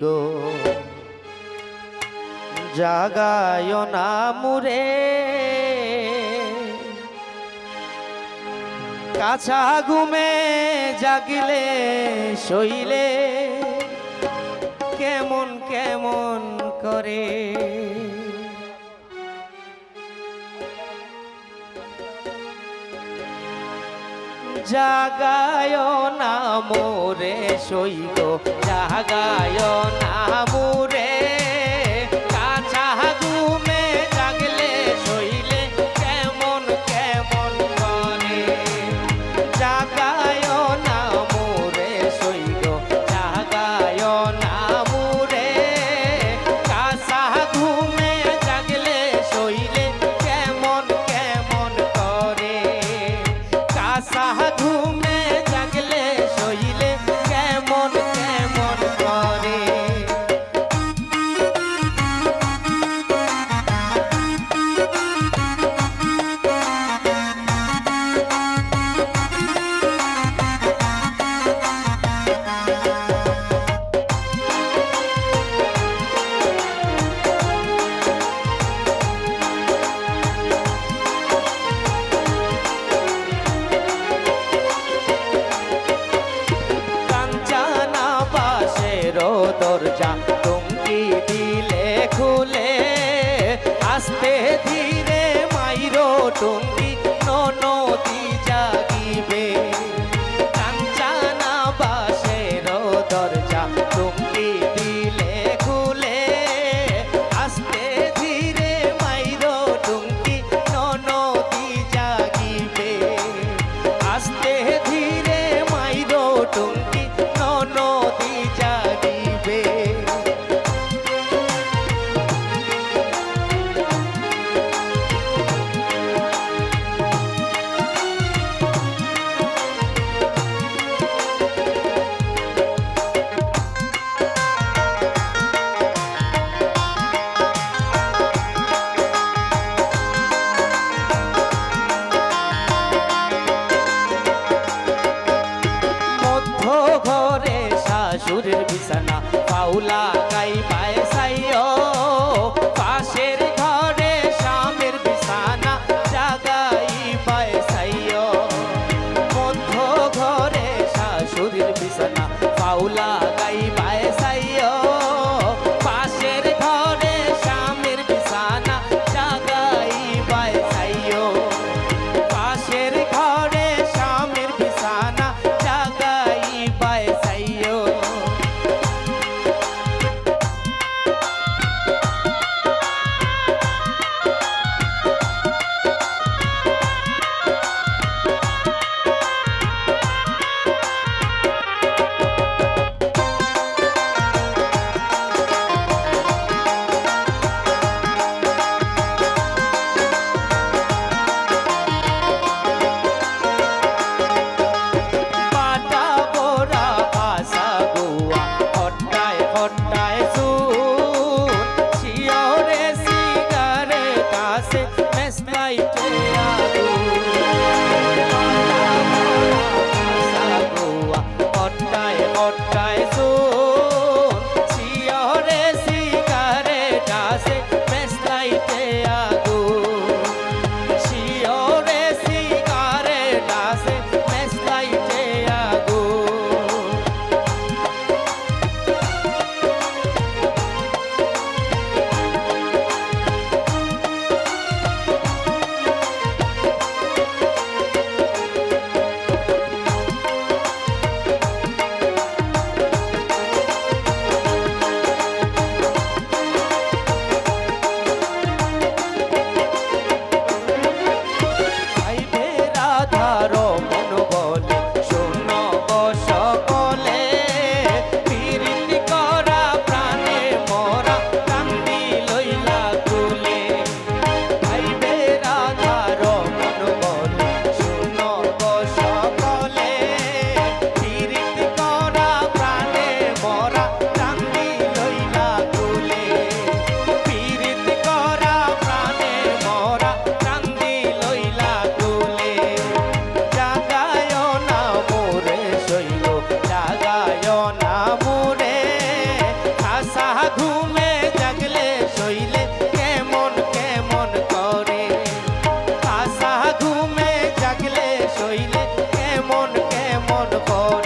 গো। জাগায় না মুরে। কাছা ঘুমে জাগিলে শইলে কেমন কেমন করে জাগায় না মোরে সৈগ জাগায় না তুলে আস্তে ধীরে মাইরো টুঙ্গি নদী জাগিবে। কাঞ্চানা বাসের দরজা তুমি সুরের বিছানা পাউলা কেমন